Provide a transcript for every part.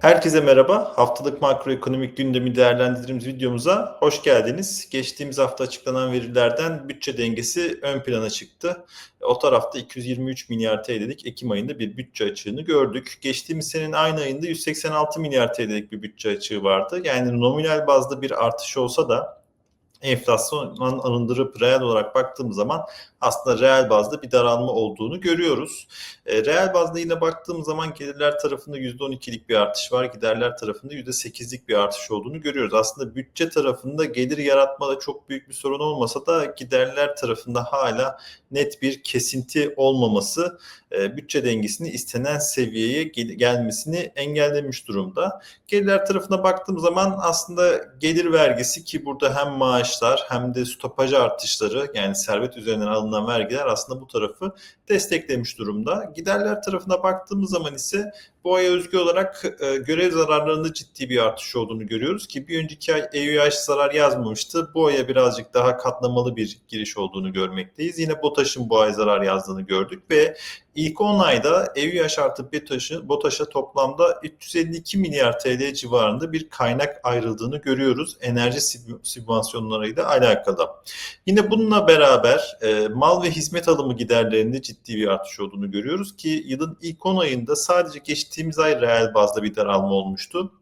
Herkese merhaba. Haftalık makroekonomik gündemi değerlendirdiğimiz videomuza hoş geldiniz. Geçtiğimiz hafta açıklanan verilerden bütçe dengesi ön plana çıktı. O tarafta 223 milyar TL'lik Ekim ayında bir bütçe açığını gördük. Geçtiğimiz senenin aynı ayında 186 milyar TL'lik bir bütçe açığı vardı. Yani nominal bazda bir artış olsa da enflasyondan arındırıp reel olarak baktığımız zaman aslında reel bazda bir daralma olduğunu görüyoruz. E, reel bazda yine baktığımız zaman gelirler tarafında %12'lik bir artış var, giderler tarafında %8'lik bir artış olduğunu görüyoruz. Aslında bütçe tarafında gelir yaratmada çok büyük bir sorun olmasa da giderler tarafında hala net bir kesinti olmaması e, bütçe dengesini istenen seviyeye gel- gelmesini engellemiş durumda. Gelirler tarafına baktığım zaman aslında gelir vergisi ki burada hem maaşlar hem de stopaj artışları yani servet üzerinden alınan vergiler aslında bu tarafı desteklemiş durumda. Giderler tarafına baktığımız zaman ise bu aya özgü olarak e, görev zararlarında ciddi bir artış olduğunu görüyoruz ki bir önceki ay EÜH zarar yazmamıştı. Bu aya birazcık daha katlamalı bir giriş olduğunu görmekteyiz. Yine BOTAŞ'ın bu ay zarar yazdığını gördük ve ilk 10 ayda EÜH artı BOTAŞ'a toplamda 352 milyar TL civarında bir kaynak ayrıldığını görüyoruz enerji sübvansiyonlarıyla alakalı. Yine bununla beraber e, mal ve hizmet alımı giderlerinde ciddi bir artış olduğunu görüyoruz ki yılın ilk 10 ayında sadece geçtiğimiz ay reel bazda bir daralma olmuştu.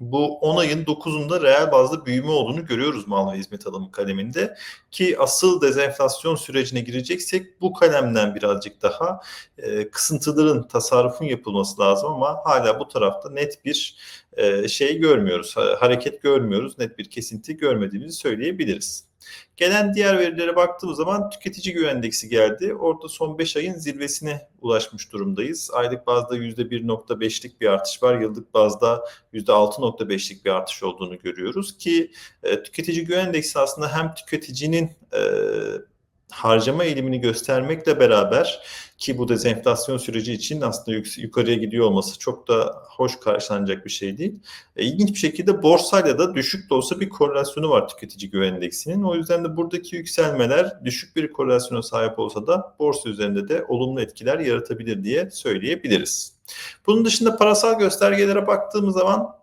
Bu 10 ayın 9'unda reel bazda büyüme olduğunu görüyoruz mal ve hizmet alımı kaleminde. Ki asıl dezenflasyon sürecine gireceksek bu kalemden birazcık daha e, kısıntıların, tasarrufun yapılması lazım ama hala bu tarafta net bir e, şey görmüyoruz, hareket görmüyoruz, net bir kesinti görmediğimizi söyleyebiliriz. Gelen diğer verilere baktığımız zaman tüketici güven endeksi geldi. Orada son 5 ayın zirvesine ulaşmış durumdayız. Aylık bazda %1.5'lik bir artış var. Yıllık bazda %6.5'lik bir artış olduğunu görüyoruz ki e, tüketici güven endeksi aslında hem tüketicinin e, harcama eğilimini göstermekle beraber ki bu dezenflasyon süreci için aslında yuk- yukarıya gidiyor olması çok da hoş karşılanacak bir şey değil. E, ilginç bir şekilde borsayla da düşük de olsa bir korelasyonu var tüketici güven endeksinin. O yüzden de buradaki yükselmeler düşük bir korelasyona sahip olsa da borsa üzerinde de olumlu etkiler yaratabilir diye söyleyebiliriz. Bunun dışında parasal göstergelere baktığımız zaman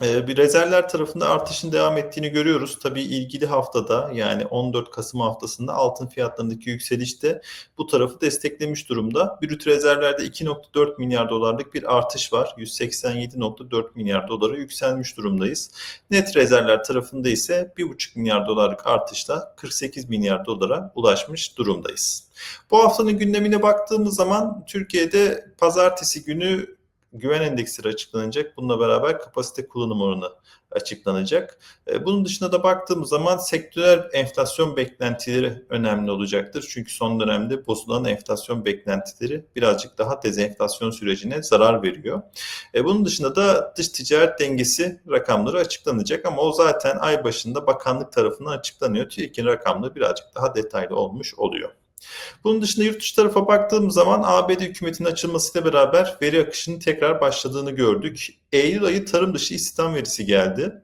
bir rezervler tarafında artışın devam ettiğini görüyoruz. Tabii ilgili haftada yani 14 Kasım haftasında altın fiyatlarındaki yükseliş de bu tarafı desteklemiş durumda. Brüt rezervlerde 2.4 milyar dolarlık bir artış var. 187.4 milyar dolara yükselmiş durumdayız. Net rezervler tarafında ise 1.5 milyar dolarlık artışla 48 milyar dolara ulaşmış durumdayız. Bu haftanın gündemine baktığımız zaman Türkiye'de pazartesi günü güven endeksleri açıklanacak. Bununla beraber kapasite kullanım oranı açıklanacak. E, bunun dışında da baktığımız zaman sektörel enflasyon beklentileri önemli olacaktır. Çünkü son dönemde bozulan enflasyon beklentileri birazcık daha dezenflasyon sürecine zarar veriyor. E, bunun dışında da dış ticaret dengesi rakamları açıklanacak ama o zaten ay başında bakanlık tarafından açıklanıyor. TÜİK'in rakamları birazcık daha detaylı olmuş oluyor. Bunun dışında yurt dışı tarafa baktığımız zaman ABD hükümetinin açılmasıyla beraber veri akışının tekrar başladığını gördük. Eylül ayı tarım dışı istihdam verisi geldi.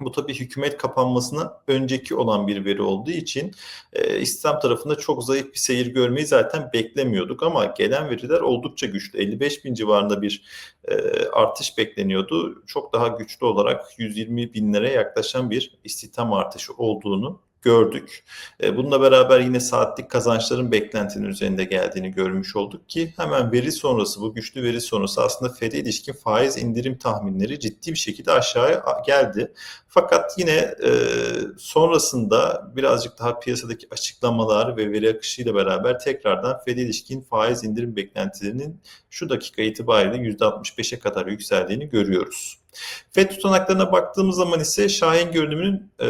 Bu tabii hükümet kapanmasına önceki olan bir veri olduğu için e, İslam tarafında çok zayıf bir seyir görmeyi zaten beklemiyorduk ama gelen veriler oldukça güçlü. 55 bin civarında bir e, artış bekleniyordu. Çok daha güçlü olarak 120 binlere yaklaşan bir istihdam artışı olduğunu gördük. E, bununla beraber yine saatlik kazançların beklentinin üzerinde geldiğini görmüş olduk ki hemen veri sonrası bu güçlü veri sonrası aslında Fed'e ilişkin faiz indirim tahminleri ciddi bir şekilde aşağıya geldi. Fakat yine e, sonrasında birazcık daha piyasadaki açıklamalar ve veri akışıyla beraber tekrardan Fed'e ilişkin faiz indirim beklentilerinin şu dakika itibariyle %65'e kadar yükseldiğini görüyoruz. FED tutanaklarına baktığımız zaman ise Şahin görünümünün e,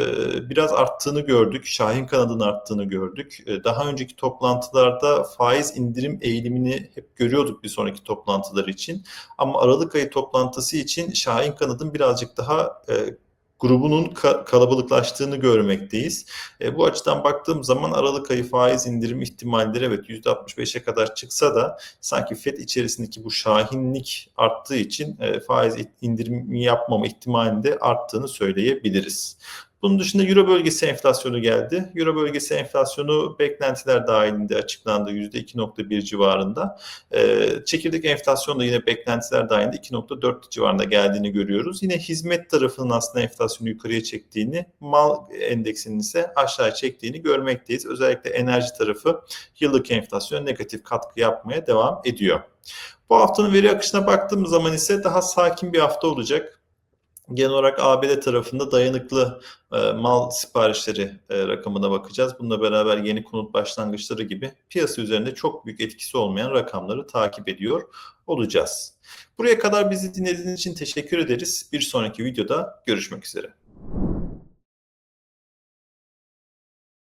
biraz arttığını gördük. Şahin kanadının arttığını gördük. E, daha önceki toplantılarda faiz indirim eğilimini hep görüyorduk bir sonraki toplantılar için. Ama Aralık ayı toplantısı için Şahin kanadın birazcık daha e, grubunun ka- kalabalıklaştığını görmekteyiz. E, bu açıdan baktığım zaman Aralık ayı faiz indirim ihtimalleri evet %65'e kadar çıksa da sanki FED içerisindeki bu şahinlik arttığı için e, faiz indirimi yapmama ihtimalinde arttığını söyleyebiliriz. Bunun dışında Euro bölgesi enflasyonu geldi. Euro bölgesi enflasyonu beklentiler dahilinde açıklandı %2.1 civarında. Ee, çekirdek enflasyon da yine beklentiler dahilinde 2.4 civarında geldiğini görüyoruz. Yine hizmet tarafının aslında enflasyonu yukarıya çektiğini, mal endeksinin ise aşağı çektiğini görmekteyiz. Özellikle enerji tarafı yıllık enflasyon negatif katkı yapmaya devam ediyor. Bu haftanın veri akışına baktığımız zaman ise daha sakin bir hafta olacak. Genel olarak ABD tarafında dayanıklı e, mal siparişleri e, rakamına bakacağız. Bununla beraber yeni konut başlangıçları gibi piyasa üzerinde çok büyük etkisi olmayan rakamları takip ediyor olacağız. Buraya kadar bizi dinlediğiniz için teşekkür ederiz. Bir sonraki videoda görüşmek üzere.